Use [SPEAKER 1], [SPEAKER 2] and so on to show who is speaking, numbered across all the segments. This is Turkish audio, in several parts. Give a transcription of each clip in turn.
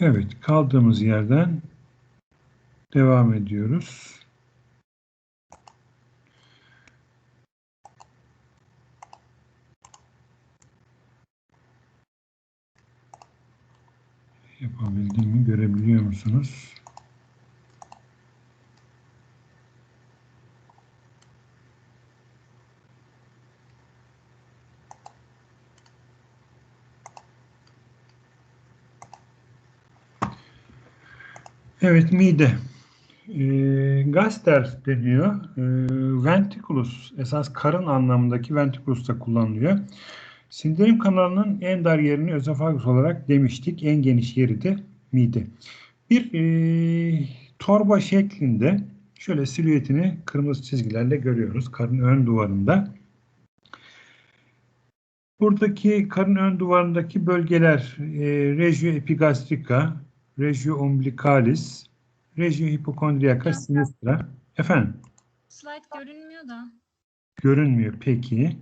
[SPEAKER 1] Evet, kaldığımız yerden devam ediyoruz. Yapabildim mi görebiliyor musunuz? Evet, mide. E, gaster deniyor. E, ventriculus, esas karın anlamındaki ventriculus da kullanılıyor. Sindirim kanalının en dar yerini özofagus olarak demiştik. En geniş yeri de mide. Bir e, torba şeklinde şöyle silüetini kırmızı çizgilerle görüyoruz. Karın ön duvarında. Buradaki karın ön duvarındaki bölgeler e, regio epigastrica, regio umbilicalis, regio hypochondriaca sinistra. Efendim?
[SPEAKER 2] Slide görünmüyor da.
[SPEAKER 1] Görünmüyor. Peki.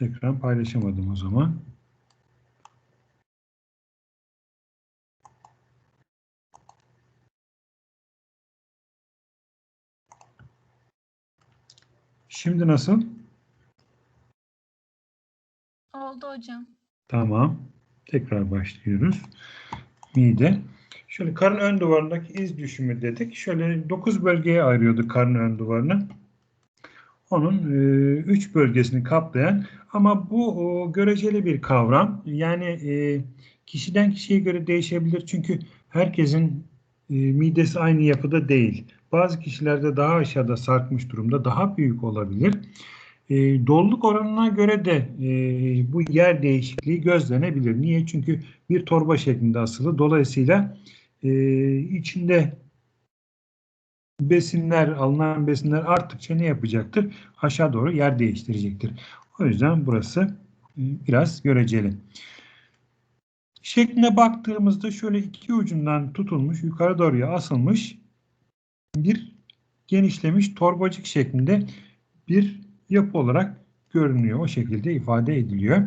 [SPEAKER 1] Ekran paylaşamadım o zaman. Şimdi nasıl?
[SPEAKER 2] Oldu hocam.
[SPEAKER 1] Tamam. Tekrar başlıyoruz. Mide. Şöyle karın ön duvarındaki iz düşümü dedik. Şöyle 9 bölgeye ayırıyorduk karın ön duvarını. Onun 3 e, bölgesini kaplayan ama bu o, göreceli bir kavram. Yani e, kişiden kişiye göre değişebilir. Çünkü herkesin e, midesi aynı yapıda değil. Bazı kişilerde daha aşağıda sarkmış durumda, daha büyük olabilir. E, doluluk oranına göre de e, bu yer değişikliği gözlenebilir. Niye? Çünkü bir torba şeklinde asılı. Dolayısıyla e, içinde besinler, alınan besinler arttıkça ne yapacaktır? Aşağı doğru yer değiştirecektir. O yüzden burası e, biraz göreceli. Şekline baktığımızda şöyle iki ucundan tutulmuş, yukarı doğruya asılmış bir genişlemiş torbacık şeklinde bir yapı olarak görünüyor. O şekilde ifade ediliyor.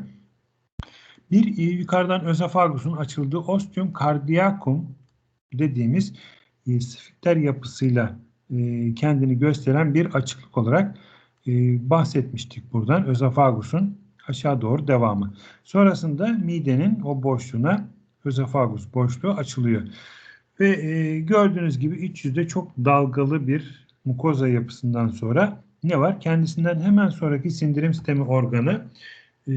[SPEAKER 1] Bir yukarıdan özofagusun açıldığı ostium cardiacum dediğimiz e, sfikter yapısıyla e, kendini gösteren bir açıklık olarak e, bahsetmiştik buradan. Özofagusun aşağı doğru devamı. Sonrasında midenin o boşluğuna özofagus boşluğu açılıyor. Ve e, gördüğünüz gibi iç yüzde çok dalgalı bir mukoza yapısından sonra ne var? Kendisinden hemen sonraki sindirim sistemi organı e,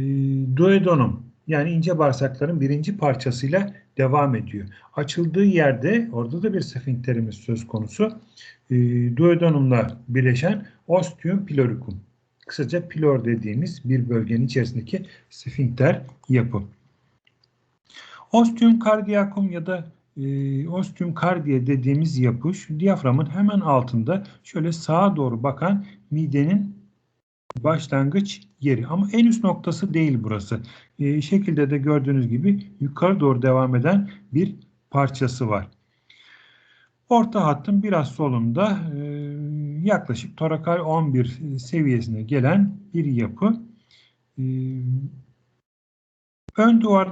[SPEAKER 1] duodenum yani ince bağırsakların birinci parçasıyla devam ediyor. Açıldığı yerde orada da bir sfinkterimiz söz konusu. E, duodenumla birleşen ostium piloricum. Kısaca pilor dediğimiz bir bölgenin içerisindeki sfinkter yapı. Ostium cardiacum ya da e, ostium cardia dediğimiz yapı şu diyaframın hemen altında şöyle sağa doğru bakan midenin başlangıç yeri. Ama en üst noktası değil burası. E, şekilde de gördüğünüz gibi yukarı doğru devam eden bir parçası var. Orta hattın biraz solunda e, yaklaşık torakal 11 seviyesine gelen bir yapı. E, ön duvar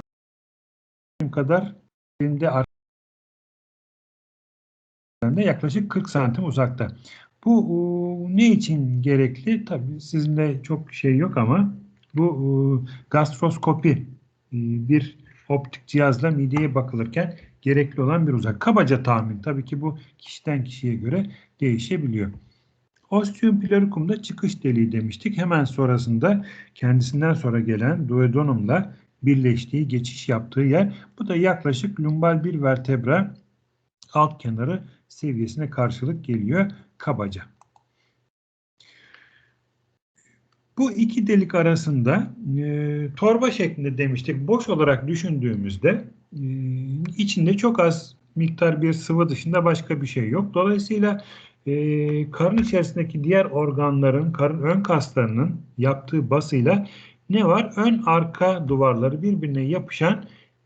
[SPEAKER 1] kadar elinde yaklaşık 40 santim uzakta. Bu ne için gerekli? Tabii sizinle çok şey yok ama bu gastroskopi e, bir optik cihazla mideye bakılırken gerekli olan bir uzak. Kabaca tahmin. Tabii ki bu kişiden kişiye göre değişebiliyor. Ostium piloricum'da çıkış deliği demiştik. Hemen sonrasında kendisinden sonra gelen duodenumla birleştiği, geçiş yaptığı yer. Bu da yaklaşık lumbal bir vertebra alt kenarı seviyesine karşılık geliyor kabaca. Bu iki delik arasında e, torba şeklinde demiştik. Boş olarak düşündüğümüzde e, içinde çok az miktar bir sıvı dışında başka bir şey yok. Dolayısıyla e, karın içerisindeki diğer organların, karın ön kaslarının yaptığı basıyla ne var? Ön arka duvarları birbirine yapışan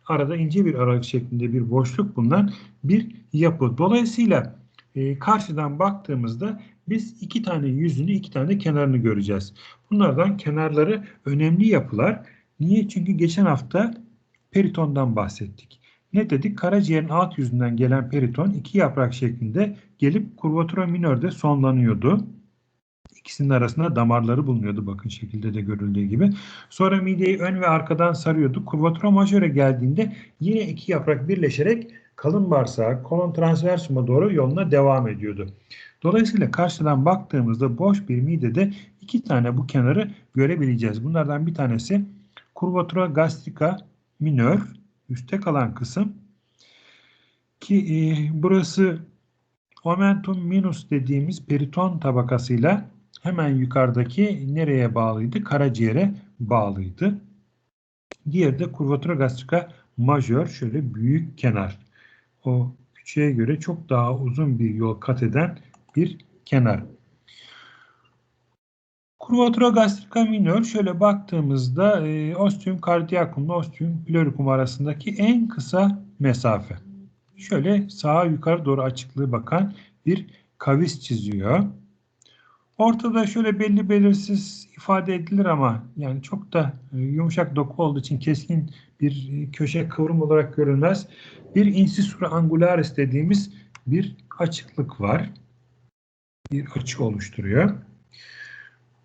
[SPEAKER 1] arada ince bir aralık şeklinde bir boşluk bulunan bir yapı. Dolayısıyla e, karşıdan baktığımızda biz iki tane yüzünü, iki tane kenarını göreceğiz. Bunlardan kenarları önemli yapılar. Niye? Çünkü geçen hafta peritondan bahsettik. Ne dedik? Karaciğerin alt yüzünden gelen periton iki yaprak şeklinde gelip kurvatura minörde sonlanıyordu. İkisinin arasında damarları bulunuyordu bakın şekilde de görüldüğü gibi. Sonra mideyi ön ve arkadan sarıyordu. Kurvatura majöre geldiğinde yine iki yaprak birleşerek kalın bağırsağa kolon transversuma doğru yoluna devam ediyordu. Dolayısıyla karşıdan baktığımızda boş bir midede iki tane bu kenarı görebileceğiz. Bunlardan bir tanesi kurvatura gastrica minör, üstte kalan kısım ki e, burası omentum minus dediğimiz periton tabakasıyla hemen yukarıdaki nereye bağlıydı? Karaciğere bağlıydı. Diğeri de kurvatura gastrica majör, şöyle büyük kenar. O küçüğe göre çok daha uzun bir yol kat eden bir kenar. Kurvatura gastrica minör şöyle baktığımızda e, ostium cardiacum ile ostium pleurecum arasındaki en kısa mesafe. Şöyle sağa yukarı doğru açıklığı bakan bir kavis çiziyor. Ortada şöyle belli belirsiz ifade edilir ama yani çok da e, yumuşak doku olduğu için keskin bir e, köşe kıvrım olarak görülmez. Bir incisura angularis dediğimiz bir açıklık var. Bir açı oluşturuyor.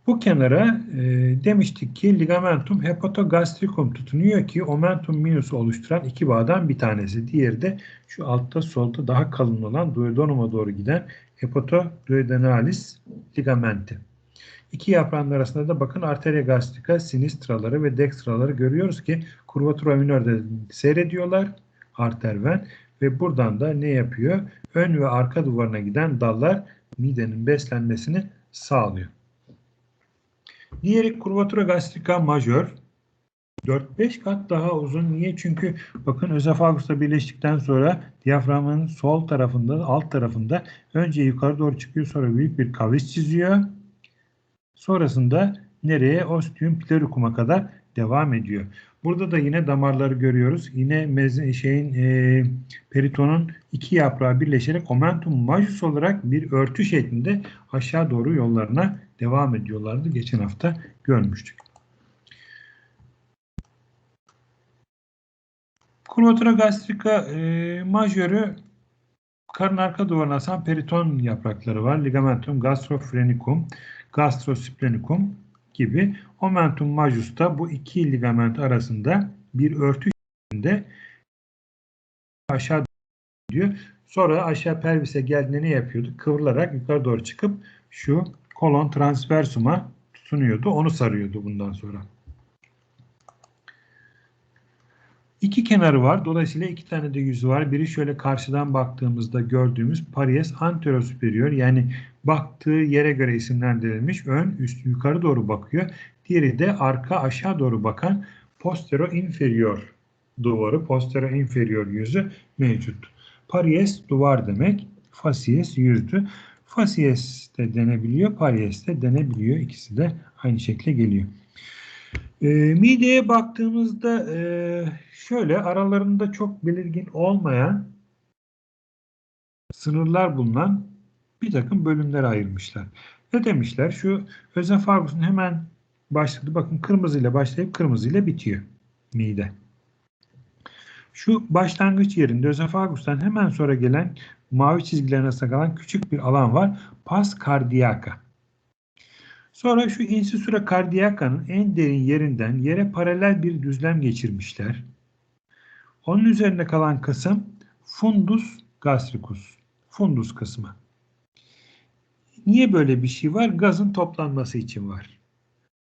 [SPEAKER 1] Bu kenara e, demiştik ki ligamentum hepatogastricum tutunuyor ki omentum minus'u oluşturan iki bağdan bir tanesi. Diğeri de şu altta solda daha kalın olan duodenuma doğru giden hepatoduodenalis ligamenti. İki yaprağın arasında da bakın arteria gastrica sinistraları ve dextraları görüyoruz ki kurvatura minörde seyrediyorlar arter ven ve buradan da ne yapıyor? Ön ve arka duvarına giden dallar midenin beslenmesini sağlıyor. Diğeri kurvatura gastrica majör. 4-5 kat daha uzun. Niye? Çünkü bakın özofagusla birleştikten sonra diyaframın sol tarafında, alt tarafında önce yukarı doğru çıkıyor sonra büyük bir kavis çiziyor. Sonrasında nereye? Ostium pleurecum'a kadar devam ediyor. Burada da yine damarları görüyoruz. Yine meze, şeyin e, peritonun iki yaprağı birleşerek omentum majus olarak bir örtü şeklinde aşağı doğru yollarına devam ediyorlardı. Geçen hafta görmüştük. Kurvatura gastrica e, majörü karın arka duvarına asan periton yaprakları var. Ligamentum gastrofrenicum, gastrosplenikum gibi. Omentum majus da bu iki ligament arasında bir örtü şeklinde aşağı gidiyor. Sonra aşağı pelvise geldiğinde ne yapıyordu? Kıvrılarak yukarı doğru çıkıp şu kolon transversuma tutunuyordu. Onu sarıyordu bundan sonra. İki kenarı var. Dolayısıyla iki tane de yüzü var. Biri şöyle karşıdan baktığımızda gördüğümüz paries anterosuperior yani baktığı yere göre isimlendirilmiş. Ön, üst, yukarı doğru bakıyor. Diğeri de arka aşağı doğru bakan postero inferior duvarı, postero inferior yüzü mevcut. Paries duvar demek. Facies yüzdü. Facies de denebiliyor, paries de denebiliyor. İkisi de aynı şekle geliyor. E, mideye baktığımızda e, şöyle aralarında çok belirgin olmayan sınırlar bulunan bir takım bölümlere ayırmışlar. Ne demişler? Şu özefagusun hemen başladı. Bakın kırmızıyla başlayıp kırmızıyla bitiyor mide. Şu başlangıç yerinde özofagustan hemen sonra gelen mavi çizgilerine kalan küçük bir alan var. Pas cardiaca. Sonra şu insüsura cardiaca'nın en derin yerinden yere paralel bir düzlem geçirmişler. Onun üzerinde kalan kısım fundus gastricus. Fundus kısmı. Niye böyle bir şey var? Gazın toplanması için var.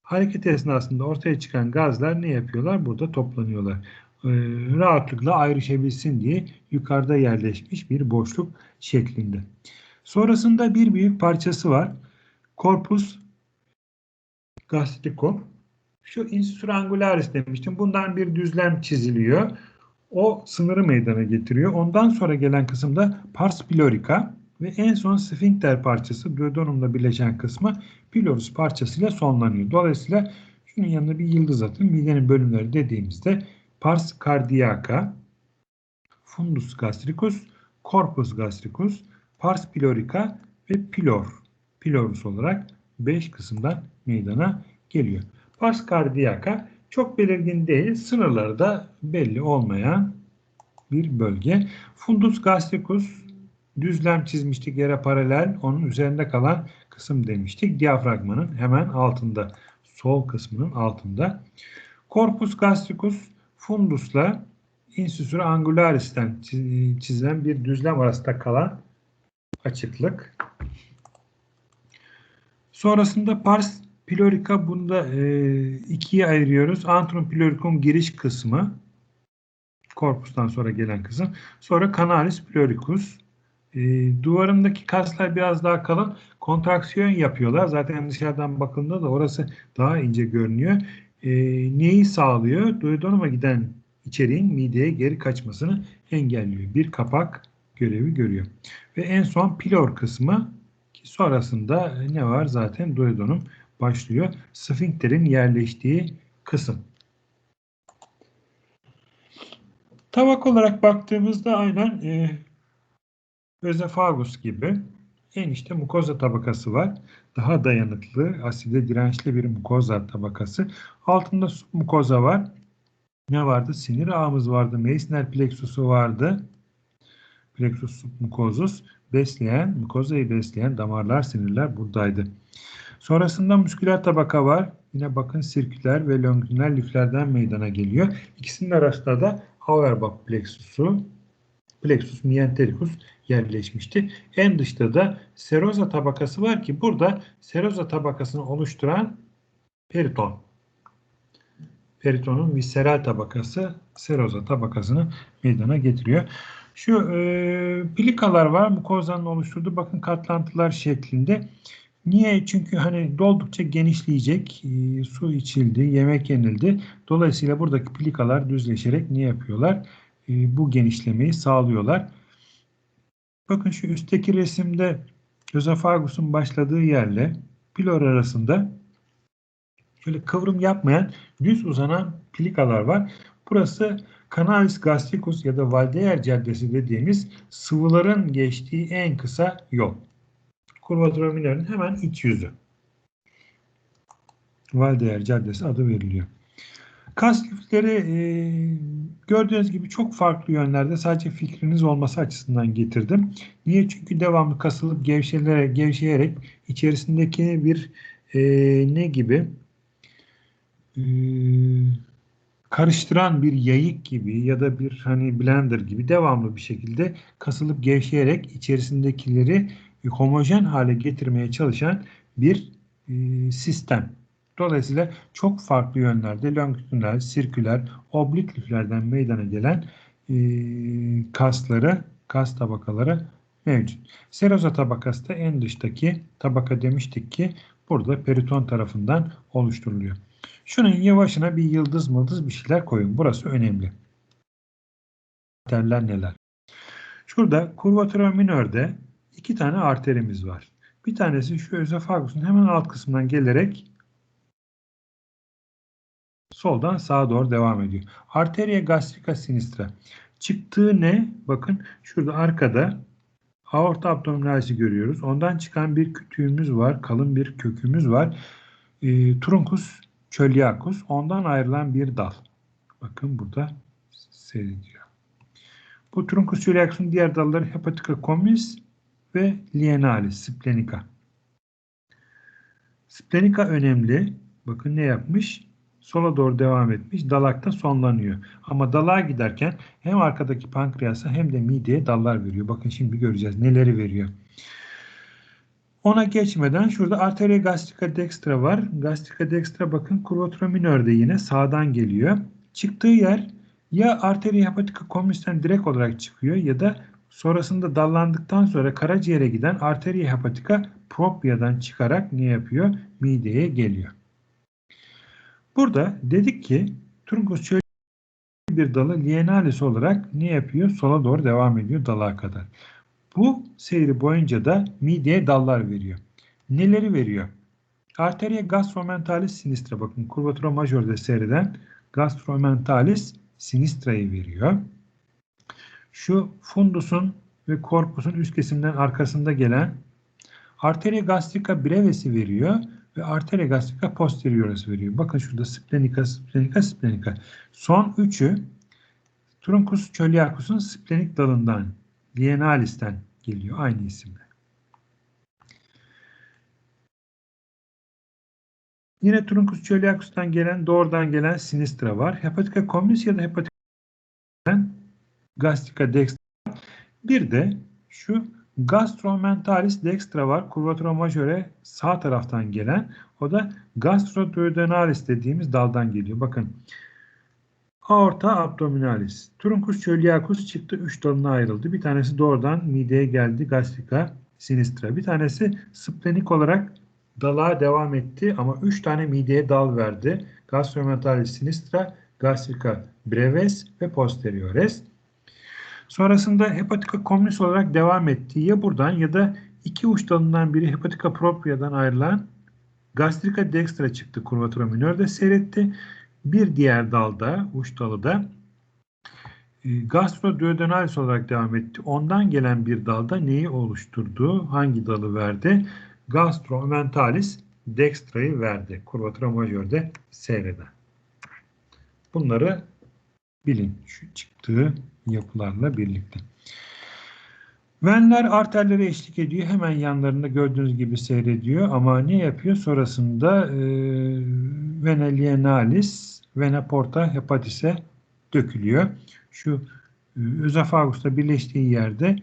[SPEAKER 1] Hareket esnasında ortaya çıkan gazlar ne yapıyorlar? Burada toplanıyorlar. Ee, rahatlıkla ayrışabilsin diye yukarıda yerleşmiş bir boşluk şeklinde. Sonrasında bir büyük parçası var. Corpus gastricum. Şu instrangularis demiştim. Bundan bir düzlem çiziliyor. O sınırı meydana getiriyor. Ondan sonra gelen kısımda pars pilorica ve en son sphincter parçası duodenumla birleşen kısmı pylorus parçasıyla sonlanıyor. Dolayısıyla şunun yanına bir yıldız atın. Midenin bölümleri dediğimizde pars cardiaca, fundus gastricus, corpus gastricus, pars pilorica ve pilor, pilorus olarak 5 kısımdan meydana geliyor. Pars cardiaca çok belirgin değil, sınırları da belli olmayan bir bölge. Fundus gastricus düzlem çizmiştik yere paralel. Onun üzerinde kalan kısım demiştik. Diyafragmanın hemen altında. Sol kısmının altında. Corpus gastricus fundusla insüsüre angularis'ten çiz- çizilen bir düzlem arasında kalan açıklık. Sonrasında pars pilorica bunda e, ikiye ayırıyoruz. Antrum piloricum giriş kısmı korpustan sonra gelen kısım. Sonra canalis piloricus. E, duvarındaki kaslar biraz daha kalın. Kontraksiyon yapıyorlar. Zaten dışarıdan bakıldığında da orası daha ince görünüyor. E, neyi sağlıyor? Duodenuma giden içeriğin mideye geri kaçmasını engelliyor. Bir kapak görevi görüyor. Ve en son pilor kısmı ki sonrasında ne var? Zaten duodenum başlıyor. Sfinkterin yerleştiği kısım. Tabak olarak baktığımızda aynen e, özefagus gibi en işte mukoza tabakası var. Daha dayanıklı, aside dirençli bir mukoza tabakası. Altında submukoza var. Ne vardı? Sinir ağımız vardı. Meissner plexusu vardı. Plexus submucosus besleyen, mukozayı besleyen damarlar, sinirler buradaydı. Sonrasında musküler tabaka var. Yine bakın sirküler ve longitudinal liflerden meydana geliyor. İkisinin arasında da Auerbach plexusu, plexus mientericus yerleşmişti. En dışta da seroza tabakası var ki burada seroza tabakasını oluşturan periton. Peritonun visceral tabakası seroza tabakasını meydana getiriyor. Şu e, plikalar var. Mukozanın oluşturduğu bakın katlantılar şeklinde. Niye? Çünkü hani doldukça genişleyecek. e, su içildi, yemek yenildi. Dolayısıyla buradaki plikalar düzleşerek ne yapıyorlar? E, bu genişlemeyi sağlıyorlar. Bakın şu üstteki resimde özofagusun başladığı yerle pilor arasında şöyle kıvrım yapmayan düz uzanan plikalar var. Burası Canalis gastricus ya da Valdeyer caddesi dediğimiz sıvıların geçtiği en kısa yol. Kurvatura hemen iç yüzü. Valdeyer caddesi adı veriliyor. Kas lifleri e, gördüğünüz gibi çok farklı yönlerde sadece fikriniz olması açısından getirdim. Niye? Çünkü devamlı kasılıp gevşelere, gevşeyerek içerisindeki bir e, ne gibi e, karıştıran bir yayık gibi ya da bir hani blender gibi devamlı bir şekilde kasılıp gevşeyerek içerisindekileri homojen hale getirmeye çalışan bir e, sistem. Dolayısıyla çok farklı yönlerde longitudinal, sirküler, oblik liflerden meydana gelen e, kasları, kas tabakaları mevcut. Seroza tabakası da en dıştaki tabaka demiştik ki burada periton tarafından oluşturuluyor. Şunun yavaşına bir yıldız mıldız bir şeyler koyun. Burası önemli. Arterler neler? Şurada kurvatura minörde iki tane arterimiz var. Bir tanesi şu özofagusun hemen alt kısmından gelerek soldan sağa doğru devam ediyor. Arteria gastrica sinistra. Çıktığı ne? Bakın şurada arkada aorta abdominalisi görüyoruz. Ondan çıkan bir kütüğümüz var. Kalın bir kökümüz var. E, truncus çölyakus. Ondan ayrılan bir dal. Bakın burada seyrediyor. Bu truncus çölyakus'un diğer dalları hepatica communis ve lienalis, splenica. Splenica önemli. Bakın ne yapmış? Sola doğru devam etmiş. Dalakta sonlanıyor. Ama dalağa giderken hem arkadaki pankreasa hem de mideye dallar veriyor. Bakın şimdi göreceğiz neleri veriyor. Ona geçmeden şurada arteria gastrica dextra var. Gastrica dextra bakın kurvatura minörde yine sağdan geliyor. Çıktığı yer ya arteria hepatica communis'ten direkt olarak çıkıyor ya da sonrasında dallandıktan sonra karaciğere giden arteria hepatica propria'dan çıkarak ne yapıyor? Mideye geliyor. Burada dedik ki truncus çölü bir dalı lienalis olarak ne yapıyor? Sola doğru devam ediyor dalağa kadar. Bu seyri boyunca da mideye dallar veriyor. Neleri veriyor? Arteria gastromentalis sinistra bakın kurvatura majörde seyreden gastromentalis sinistra'yı veriyor. Şu fundusun ve korpusun üst kesimden arkasında gelen arteria gastrica breves'i veriyor. Ve arteria gastrica posterioris veriyor. Bakın şurada splenica, splenica, splenica. Son üçü Truncus coeliacus'un splenik dalından, lienalis'ten geliyor aynı isimle. Yine Truncus coeliacus'tan gelen, doğrudan gelen sinistra var. Hepatica communis ya da hepatica gastrica dextra. Bir de şu gastromentalis dextra var. Curvatura majore sağ taraftan gelen. O da gastroduodenalis dediğimiz daldan geliyor. Bakın. Aorta abdominalis. Truncus coeliacus çıktı. Üç dalına ayrıldı. Bir tanesi doğrudan mideye geldi. Gastrica sinistra. Bir tanesi splenik olarak dala devam etti ama 3 tane mideye dal verdi. Gastromentalis sinistra, gastrica brevis ve posteriores. Sonrasında hepatica communis olarak devam etti. Ya buradan ya da iki uç dalından biri hepatica propria'dan ayrılan gastrica dextra çıktı. Curvatura minörde seyretti. Bir diğer dalda, uç dalı da e, gastroduodenalis olarak devam etti. Ondan gelen bir dalda neyi oluşturdu? Hangi dalı verdi? Gastromentalis dextra'yı verdi. Curvatura majörde seyreden. Bunları bilin şu çıktığı yapılarla birlikte. Venler arterlere eşlik ediyor. Hemen yanlarında gördüğünüz gibi seyrediyor. Ama ne yapıyor? Sonrasında e, vena lienalis, vena porta hepatise dökülüyor. Şu e, özofagusta birleştiği yerde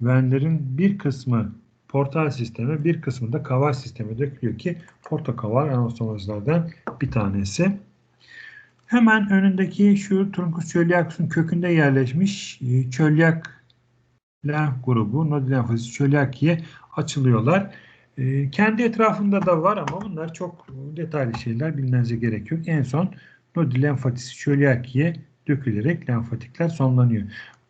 [SPEAKER 1] venlerin bir kısmı portal sisteme, bir kısmı da kaval sisteme dökülüyor ki portakaval anastomozlardan bir tanesi. Hemen önündeki şu Truncus coeliacus'un kökünde yerleşmiş e, çölyak lenf grubu, nodül çölyakiye açılıyorlar. E, kendi etrafında da var ama bunlar çok detaylı şeyler bilmenize gerek yok. En son nodül lenfatisi çölyakiye dökülerek lenfatikler sonlanıyor.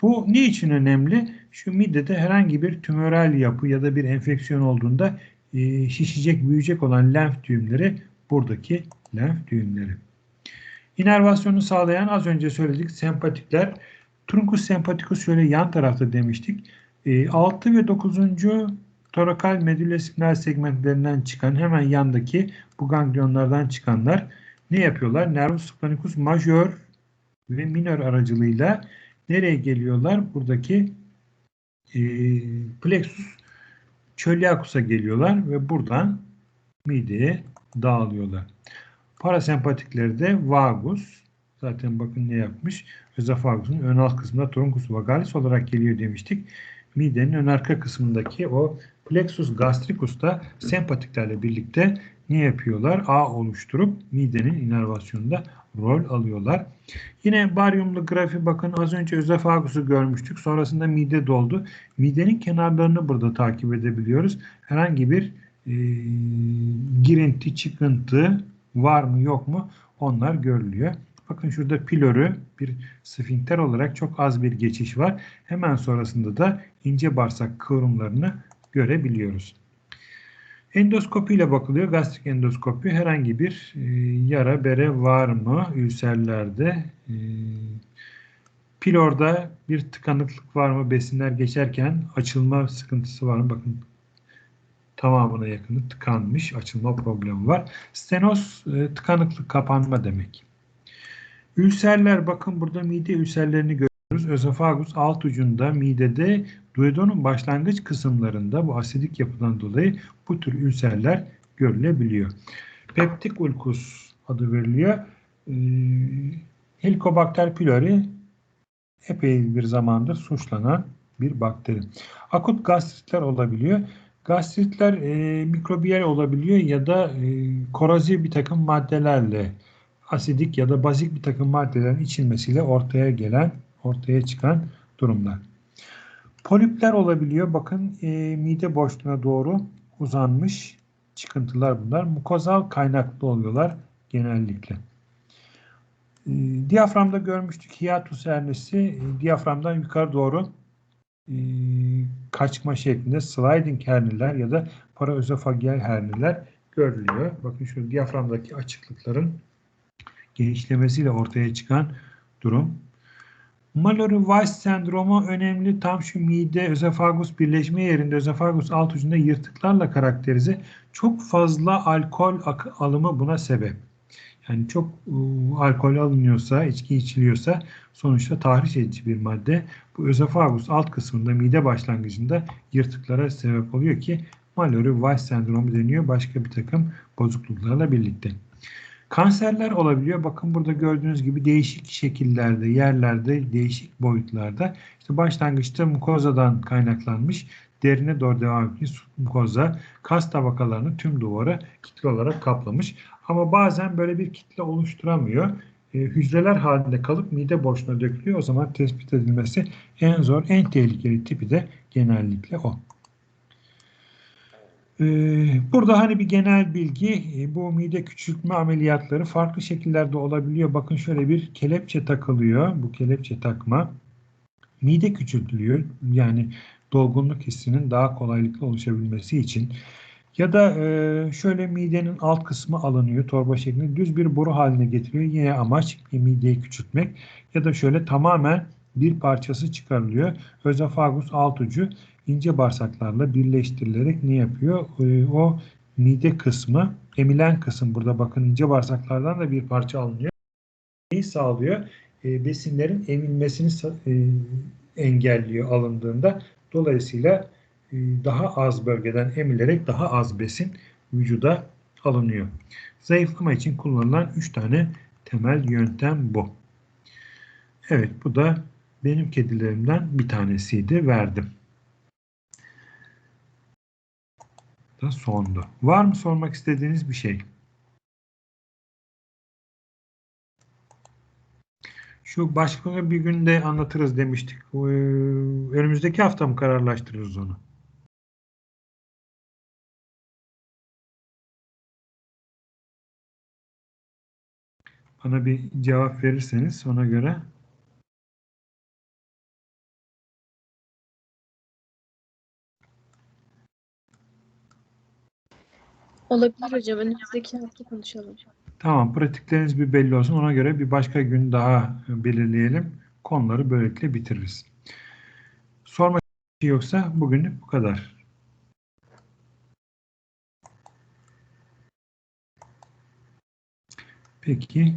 [SPEAKER 1] Bu ne için önemli? Şu midede herhangi bir tümöral yapı ya da bir enfeksiyon olduğunda e, şişecek, büyüyecek olan lenf düğümleri buradaki lenf düğümleri. İnervasyonu sağlayan az önce söyledik sempatikler. Truncus sempaticus şöyle yan tarafta demiştik. E, 6 ve 9. torakal medüllespinal segmentlerinden çıkan hemen yandaki bu ganglionlardan çıkanlar ne yapıyorlar? Nervus spinanicus major ve minor aracılığıyla nereye geliyorlar? Buradaki e, plexus çölyakus'a geliyorlar ve buradan mideye dağılıyorlar. Parasempatikleri de vagus. Zaten bakın ne yapmış. Özofagusun ön alt kısmında truncus vagalis olarak geliyor demiştik. Midenin ön arka kısmındaki o plexus gastricus da sempatiklerle birlikte ne yapıyorlar? A oluşturup midenin inervasyonunda rol alıyorlar. Yine baryumlu grafi bakın az önce özofagusu görmüştük. Sonrasında mide doldu. Midenin kenarlarını burada takip edebiliyoruz. Herhangi bir e, girinti, çıkıntı var mı yok mu onlar görülüyor. Bakın şurada pilorü bir sfinkter olarak çok az bir geçiş var. Hemen sonrasında da ince bağırsak kıvrımlarını görebiliyoruz. Endoskopi ile bakılıyor. Gastrik endoskopi herhangi bir e, yara bere var mı ülserlerde? E, pilorda bir tıkanıklık var mı? Besinler geçerken açılma sıkıntısı var mı? Bakın tamamına yakını tıkanmış. Açılma problemi var. Stenoz e, tıkanıklık kapanma demek. Ülserler bakın burada mide ülserlerini görüyoruz. Özofagus alt ucunda midede duodenum başlangıç kısımlarında bu asidik yapıdan dolayı bu tür ülserler görülebiliyor. Peptik ulkus adı veriliyor. Ee, Helicobacter pylori epey bir zamandır suçlanan bir bakteri. Akut gastritler olabiliyor. Gastritler e, mikrobiyal olabiliyor ya da e, korozif bir takım maddelerle asidik ya da bazik bir takım maddelerin içilmesiyle ortaya gelen, ortaya çıkan durumlar. Polipler olabiliyor. Bakın e, mide boşluğuna doğru uzanmış çıkıntılar bunlar. Mukozal kaynaklı oluyorlar genellikle. E, diyaframda görmüştük hiatus hernesi e, diyaframdan yukarı doğru e, kaçma şeklinde sliding herniler ya da paraözofageal herniler görülüyor. Bakın şu diyaframdaki açıklıkların genişlemesiyle ortaya çıkan durum. Mallory-Weiss sendromu önemli. Tam şu mide özefagus birleşme yerinde özefagus alt ucunda yırtıklarla karakterize. Çok fazla alkol alımı buna sebep. Yani çok ıı, alkol alınıyorsa, içki içiliyorsa sonuçta tahriş edici bir madde. Bu özefagus alt kısmında mide başlangıcında yırtıklara sebep oluyor ki Mallory-Weiss sendromu deniyor başka bir takım bozukluklarla birlikte. Kanserler olabiliyor. Bakın burada gördüğünüz gibi değişik şekillerde, yerlerde, değişik boyutlarda. İşte başlangıçta mukozadan kaynaklanmış, derine doğru devam etmiş mukoza, kas tabakalarını tüm duvarı kitle olarak kaplamış. Ama bazen böyle bir kitle oluşturamıyor. E, hücreler halinde kalıp mide boşluğuna dökülüyor. O zaman tespit edilmesi en zor, en tehlikeli tipi de genellikle o. Ee, Burada hani bir genel bilgi, e, bu mide küçültme ameliyatları farklı şekillerde olabiliyor. Bakın şöyle bir kelepçe takılıyor. Bu kelepçe takma. Mide küçültülüyor. Yani dolgunluk hissinin daha kolaylıkla oluşabilmesi için. Ya da e, şöyle midenin alt kısmı alınıyor torba şeklinde düz bir boru haline getiriyor. Yine amaç e, mideyi küçültmek. Ya da şöyle tamamen bir parçası çıkarılıyor. Özofagus alt ucu ince bağırsaklarla birleştirilerek ne yapıyor? Ee, o mide kısmı, emilen kısım burada bakın ince bağırsaklardan da bir parça alınıyor. Neyi sağlıyor? Ee, besinlerin emilmesini e, engelliyor alındığında. Dolayısıyla e, daha az bölgeden emilerek daha az besin vücuda alınıyor. Zayıflama için kullanılan 3 tane temel yöntem bu. Evet bu da benim kedilerimden bir tanesiydi. Verdim. da sondu. Var mı sormak istediğiniz bir şey? Şu başka bir günde anlatırız demiştik. Ee, Önümüzdeki hafta mı kararlaştırırız onu? Bana bir cevap verirseniz ona göre
[SPEAKER 3] Olabilir hocam. Önümüzdeki hafta konuşalım.
[SPEAKER 1] Tamam, pratikleriniz bir belli olsun. Ona göre bir başka gün daha belirleyelim. Konuları böylelikle bitiririz. Sormak yoksa bugünlük bu kadar. Peki.